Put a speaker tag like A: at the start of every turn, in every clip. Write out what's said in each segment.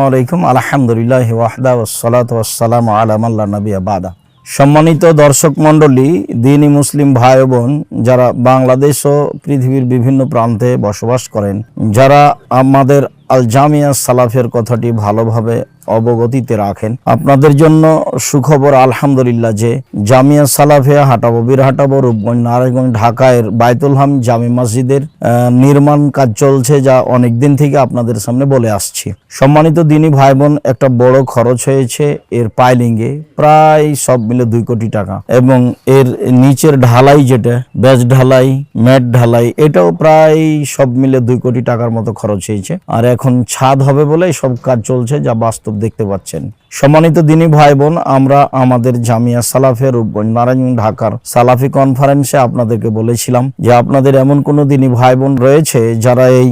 A: আলাইকুম আলহামদুলিল্লাহ ওয়াহদা ওসালাত ওয়াসালাম আলামাল্লা নবী বাদা। সম্মানিত দর্শক মণ্ডলী, দিনী মুসলিম ভাই বোন, যারা বাংলাদেশ ও পৃথিবীর বিভিন্ন প্রান্তে বসবাস করেন, যারা আমাদের আল জামিয়া সালাফের কথাটি ভালোভাবে অবগতিতে রাখেন। আপনাদের জন্য সুখবর আলহামদুলিল্লাহ যে জামিয়া সালাফিয়া হাটাবো বীরহাটাবো রূপগঞ্জ, নারায়ণগঞ্জ ঢাকায়ের বাইতুল হাম জামি মসজিদের নির্মাণ কাজ চলছে যা অনেক দিন থেকে আপনাদের সামনে বলে আসছি। সম্মানিত দিনই ভাই বোন একটা বড় খরচ হয়েছে এর পাইলিংয়ে প্রায় সব মিলে দুই কোটি টাকা এবং এর নিচের ঢালাই যেটা ব্যাজ ঢালাই, ম্যাট ঢালাই, এটাও প্রায় সব মিলে দুই কোটি টাকার মতো খরচ হয়েছে। আর এখন ছাদ হবে বলে সব কাজ চলছে যা বাস্তব দেখতে পাচ্ছেন। সম্মানিত দিনী ভাই বোন আমরা আমাদের জামিয়া সালাফের রূপগঞ্জ ঢাকার সালাফি কনফারেন্সে আপনাদেরকে বলেছিলাম যে আপনাদের এমন কোন দিনী ভাই বোন রয়েছে যারা এই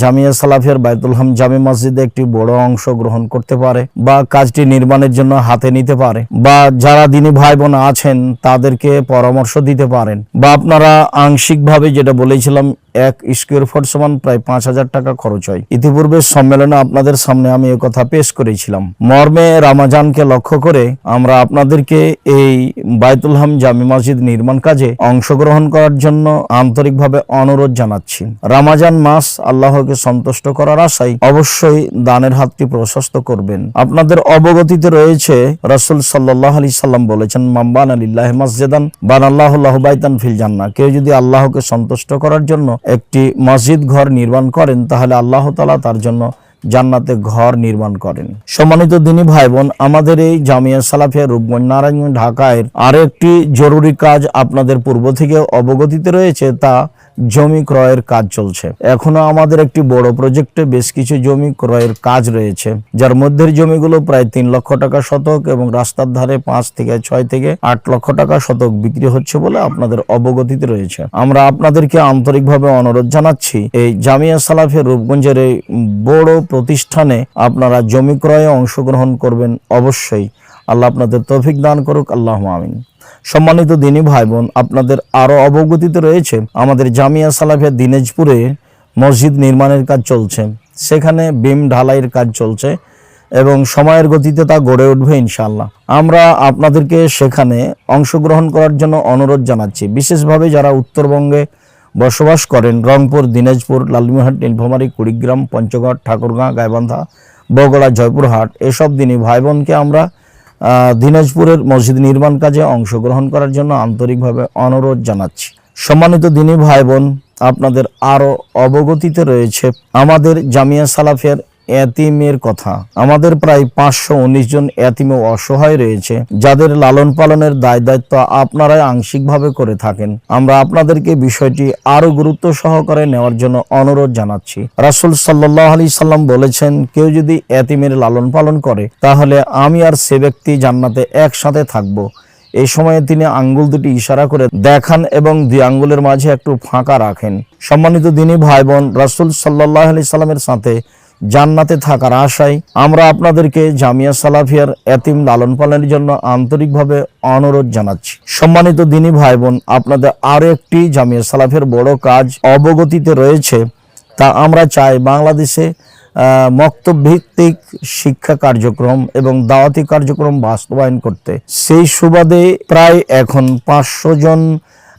A: জামিয়া সালাফের বাইতুল হাম জামি মসজিদে একটি বড় অংশ গ্রহণ করতে পারে বা কাজটি নির্মাণের জন্য হাতে নিতে পারে বা যারা দিনী ভাই বোন আছেন তাদেরকে পরামর্শ দিতে পারেন বা আপনারা আংশিকভাবে যেটা বলেছিলাম, এক স্কোয়ার ফুট সমান প্রায় পাঁচ হাজার টাকা খরচ হয়। ইতিপূর্বে সম্মেলনে আপনাদের সামনে আমি কথা পেশ করেছিলাম। মর্মে রামাজানকে লক্ষ্য করে আমরা আপনাদেরকে এই বাইতুল হাম জামি মসজিদ নির্মাণ কাজে অংশগ্রহণ করার জন্য আন্তরিকভাবে অনুরোধ জানাচ্ছি। রামাজান মাস আল্লাহকে সন্তুষ্ট করার আশায় অবশ্যই দানের হাতটি প্রশস্ত করবেন। আপনাদের অবগতিতে রয়েছে, রসুল সাল্লাহ আলি সাল্লাম বলেছেন মাম্বান আলিল্লাহ মসজিদান, বান আল্লাহ বাইতান ফিল জান্না কেউ যদি আল্লাহকে সন্তুষ্ট করার জন্য একটি মসজিদ ঘর নির্মাণ করেন, তাহলে আল্লাহ তালা তার জন্য জান্নাতে ঘর নির্মাণ করেন। সম্মানিত দিনী ভাই বোন আমাদের এই জামিয়া সালাফিয়া রূপগঞ্জ নারায়ণগঞ্জ ঢাকায় আর একটি জরুরি কাজ আপনাদের পূর্ব থেকে অবগতিতে রয়েছে, তা জমি ক্রয়ের কাজ চলছে। এখনও আমাদের একটি বড় প্রজেক্টে বেশ কিছু জমি ক্রয়ের কাজ রয়েছে, যার মধ্যের জমিগুলো প্রায় তিন লক্ষ টাকা শতক এবং রাস্তার ধারে পাঁচ থেকে ছয় থেকে আট লক্ষ টাকা শতক বিক্রি হচ্ছে বলে আপনাদের অবগতিতে রয়েছে। আমরা আপনাদেরকে আন্তরিকভাবে অনুরোধ জানাচ্ছি, এই জামিয়া সালাফের রূপগঞ্জের এই বড় প্রতিষ্ঠানে আপনারা জমি ক্রয়ে অংশগ্রহণ করবেন অবশ্যই। আল্লাহ আপনাদের তৌফিক দান করুক। আল্লাহ আমিন। সম্মানিত দিনী ভাই বোন আপনাদের আরও অবগতিতে রয়েছে আমাদের জামিয়া সালাফিয়া দিনাজপুরে মসজিদ নির্মাণের কাজ চলছে। সেখানে বিম ঢালাইয়ের কাজ চলছে এবং সময়ের গতিতে তা গড়ে উঠবে ইনশাল্লাহ আমরা আপনাদেরকে সেখানে অংশগ্রহণ করার জন্য অনুরোধ জানাচ্ছি। বিশেষভাবে যারা উত্তরবঙ্গে বসবাস করেন রংপুর, দিনাজপুর লালমিহাট নীলফামারী, কুড়িগ্রাম, পঞ্চগড়, ঠাকুরগাঁ, গাইবান্ধা, বগুড়া, জয়পুরহাট। এসব দিনে ভাই বোনকে আমরা দিনাজপুরের মসজিদ নির্মাণ কাজে অংশগ্রহণ করার জন্য আন্তরিকভাবে অনুরোধ জানাচ্ছি। সম্মানিত দিনী ভাই বোন আপনাদের আরও অবগতিতে রয়েছে আমাদের জামিয়া সালাফিয়ার এতিমের কথা। আমাদের প্রায় পাঁচশো উনিশ জন এতিম ও অসহায় রয়েছে, যাদের লালন পালনের দায় দায়িত্ব আপনারাই আংশিকভাবে করে থাকেন। আমরা আপনাদেরকে বিষয়টি আরও গুরুত্ব সহকারে নেওয়ার জন্য অনুরোধ জানাচ্ছি। রাসুল সাল্লাহ আলি সাল্লাম বলেছেন, কেউ যদি এতিমের লালন পালন করে, তাহলে আমি আর সে ব্যক্তি জান্নাতে একসাথে থাকব। এই সময়ে তিনি আঙ্গুল দুটি ইশারা করে দেখান এবং দুই আঙ্গুলের মাঝে একটু ফাঁকা রাখেন। সম্মানিত দিনী ভাই বোন রাসুল সাল্লাহ আলি সাল্লামের সাথে জান্নাতে থাকার আশায় আমরা আপনাদেরকে জামিয়া সালাফিয়ার এতিম লালন পালনের জন্য আন্তরিকভাবে অনুরোধ জানাচ্ছি। সম্মানিত দিনী ভাই বোন আপনাদের আরও একটি জামিয়া সালাফের বড় কাজ অবগতিতে রয়েছে তা আমরা চাই বাংলাদেশে আহ, মক্তব ভিত্তিক শিক্ষা কার্যক্রম এবং দাওয়াতি কার্যক্রম বাস্তবায়ন করতে। সেই সুবাদে প্রায় এখন পাঁচশো জন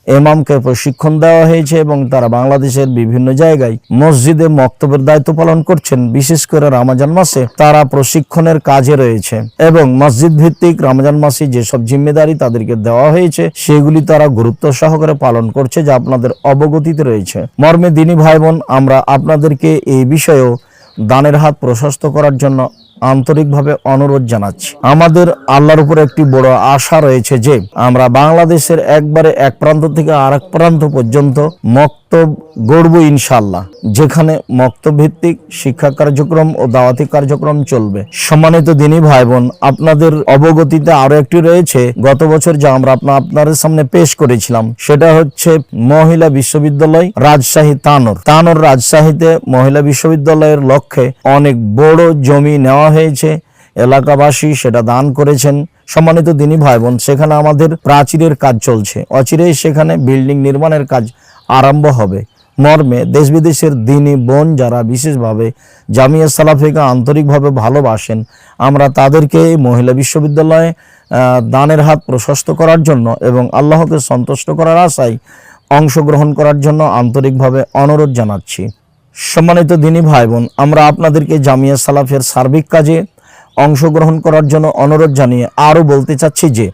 A: এমামকে প্রশিক্ষণ দেওয়া হয়েছে এবং তারা বাংলাদেশের বিভিন্ন জায়গায় মসজিদে মক্তবের দায়িত্ব পালন করছেন। বিশেষ করে রামাজান মাসে তারা প্রশিক্ষণের কাজে রয়েছে এবং মসজিদ ভিত্তিক রামাজান মাসে যেসব জিম্মেদারি তাদেরকে দেওয়া হয়েছে, সেগুলি তারা গুরুত্ব সহকারে পালন করছে যা আপনাদের অবগতিতে রয়েছে। মর্মে দিনী ভাই বোন আমরা আপনাদেরকে এই বিষয়েও দানের হাত প্রশস্ত করার জন্য আন্তরিকভাবে অনুরোধ জানাচ্ছি। আমাদের আল্লাহর উপর একটি বড় আশা রয়েছে যে, আমরা বাংলাদেশের একবারে এক প্রান্ত থেকে আরেক প্রান্ত পর্যন্ত মক্তব গড়ব ইনশাল্লাহ যেখানে মক্তব ভিত্তিক শিক্ষা কার্যক্রম ও দাওয়াতি কার্যক্রম চলবে। সম্মানিত দিনী ভাই বোন আপনাদের অবগতিতে আরও একটি রয়েছে। গত বছর যা আমরা আপনা- আপনাদের সামনে পেশ করেছিলাম, সেটা হচ্ছে মহিলা বিশ্ববিদ্যালয় রাজশাহী তানোর। তানোর রাজশাহীতে মহিলা বিশ্ববিদ্যালয়ের লক্ষ্যে অনেক বড় জমি নেওয়া হয়েছে। এলাকাবাসী সেটা দান করেছেন। সম্মানিত দিনী ভাই বোন সেখানে আমাদের প্রাচীরের কাজ চলছে। অচিরেই সেখানে বিল্ডিং নির্মাণের কাজ আরম্ভ হবে। মর্মে দেশ বিদেশের দিনী বোন যারা বিশেষভাবে জামিয়া সালাফিকে আন্তরিকভাবে ভালোবাসেন, আমরা তাদেরকে মহিলা বিশ্ববিদ্যালয়ে দানের হাত প্রশস্ত করার জন্য এবং আল্লাহকে সন্তুষ্ট করার আশায় অংশগ্রহণ করার জন্য আন্তরিকভাবে অনুরোধ জানাচ্ছি। সম্মানিত দিনী ভাই বোন আমরা আপনাদেরকে জামিয়া সালাফের সার্বিক কাজে অংশগ্রহণ করার জন্য অনুরোধ জানিয়ে আরও বলতে চাচ্ছি যে,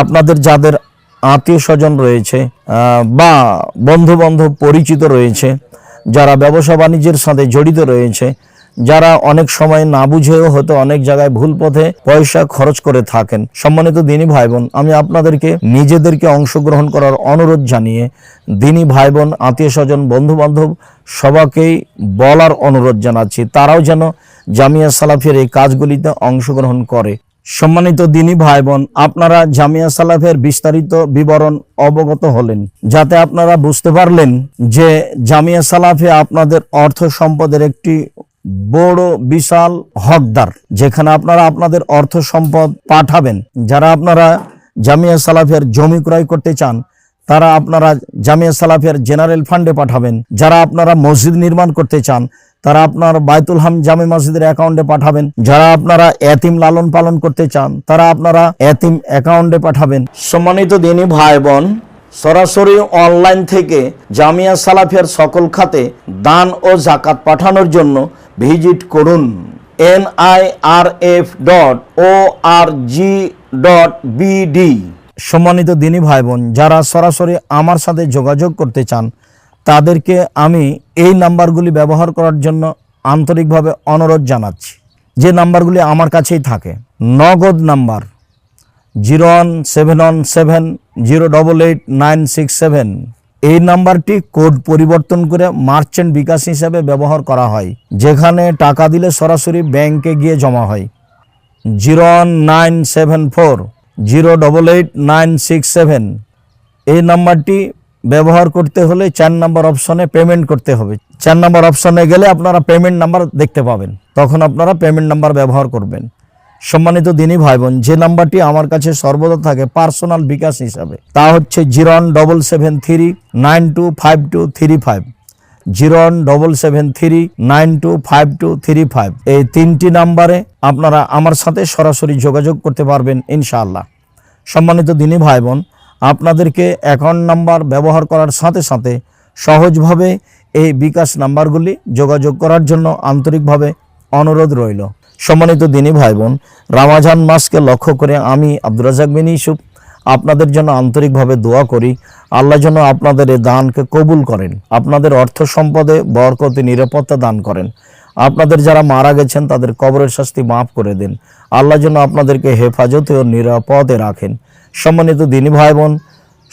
A: আপনাদের যাদের আত্মীয় স্বজন রয়েছে বা বন্ধু বান্ধব পরিচিত রয়েছে, যারা ব্যবসা বাণিজ্যের সাথে জড়িত রয়েছে, যারা অনেক সময় না বুঝেও হয়তো অনেক জায়গায় ভুল পথে পয়সা খরচ করে থাকেন। সম্মানিত দিনী ভাই বোন আমি আপনাদেরকে নিজেদেরকে অংশগ্রহণ করার অনুরোধ জানিয়ে দিনী ভাই বোন আত্মীয় স্বজন বন্ধু বান্ধব সবাকেই বলার অনুরোধ জানাচ্ছি। তারাও যেন জামিয়া সালাফের এই কাজগুলিতে অংশগ্রহণ করে। সম্মানিত দিনী ভাই বোন আপনারা জামিয়া সালাফের বিস্তারিত বিবরণ অবগত হলেন, যাতে আপনারা বুঝতে পারলেন যে জামিয়া সালাফে আপনাদের অর্থ সম্পদের একটি বড়, বিশাল হকদার, যেখানে আপনারা আপনাদের অর্থ সম্পদ পাঠাবেন। যারা আপনারা জামিয়া সালাফের জমি ক্রয় করতে চান, তারা আপনারা জামিয়া সালাফের জেনারেল ফান্ডে পাঠাবেন। যারা আপনারা মসজিদ নির্মাণ করতে চান তারা আপনার বাইতুল হাম জামে মসজিদের অ্যাকাউন্টে পাঠাবেন। যারা আপনারা এতিম লালন পালন করতে চান, তারা আপনারা এতিম অ্যাকাউন্টে পাঠাবেন। সম্মানিত দিনী ভাই বোন সরাসরি অনলাইন থেকে জামিয়া সালাফিয়ার সকল খাতে দান ও জাকাত পাঠানোর জন্য ভিজিট করুন। N I R F dot O R G dot BD সম্মানিত দিনী ভাই বোন যারা সরাসরি আমার সাথে যোগাযোগ করতে চান তাদেরকে আমি এই নাম্বারগুলি ব্যবহার করার জন্য আন্তরিকভাবে অনুরোধ জানাচ্ছি। যে নাম্বারগুলি আমার কাছেই থাকে, Nagad number zero one seven one seven zero double eight nine six seven. এই নাম্বারটি কোড পরিবর্তন করে মার্চেন্ট বিকাশ হিসাবে ব্যবহার করা হয়, যেখানে টাকা দিলে সরাসরি ব্যাংকে গিয়ে জমা হয়। Zero one nine seven four zero double eight nine six seven. এই নাম্বারটি ব্যবহার করতে হলে চার নাম্বার অপশনে পেমেন্ট করতে হবে। চার নাম্বার অপশনে গেলে আপনারা পেমেন্ট নাম্বার দেখতে পাবেন। তখন আপনারা পেমেন্ট নাম্বার ব্যবহার করবেন। সম্মানিত দিনী ভাই বোন যে নাম্বারটি আমার কাছে সর্বদা থাকে পার্সোনাল বিকাশ হিসাবে, তা হচ্ছে zero one double seven three nine two five two three five zero one double seven three nine two five two three five এই তিনটি নাম্বারে আপনারা আমার সাথে সরাসরি যোগাযোগ করতে পারবেন ইনশাআল্লাহ। সম্মানিত দিনী ভাই বোন আপনাদেরকে অ্যাকাউন্ট নাম্বার ব্যবহার করার সাথে সাথে সহজভাবে এই বিকাশ নাম্বারগুলি যোগাযোগ করার জন্য আন্তরিকভাবে অনুরোধ রইল। সম্মানিত দিনী ভাই বোন রামাজান মাসকে লক্ষ্য করে আমি আব্দুর রাজাক বিন ইউসুফ। আপনাদের জন্য আন্তরিকভাবে দোয়া করি, আল্লাহ যেন আপনাদের এই দানকে কবুল করেন, আপনাদের অর্থ সম্পদে বরকতে, নিরাপত্তা দান করেন। আপনাদের যারা মারা গেছেন, তাদের কবরের শাস্তি মাফ করে দেন। আল্লাহ যেন আপনাদেরকে হেফাজতে ও নিরাপদে রাখেন। সম্মানিত দিনী ভাই বোন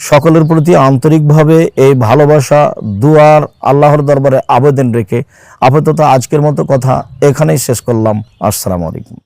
A: সকলের প্রতি আন্তরিকভাবে এই ভালোবাসা, দুয়ার, আল্লাহর দরবারে আবেদন রেখে আপাতত আজকের মতো কথা এখানেই শেষ করলাম। আসসালামু আলাইকুম।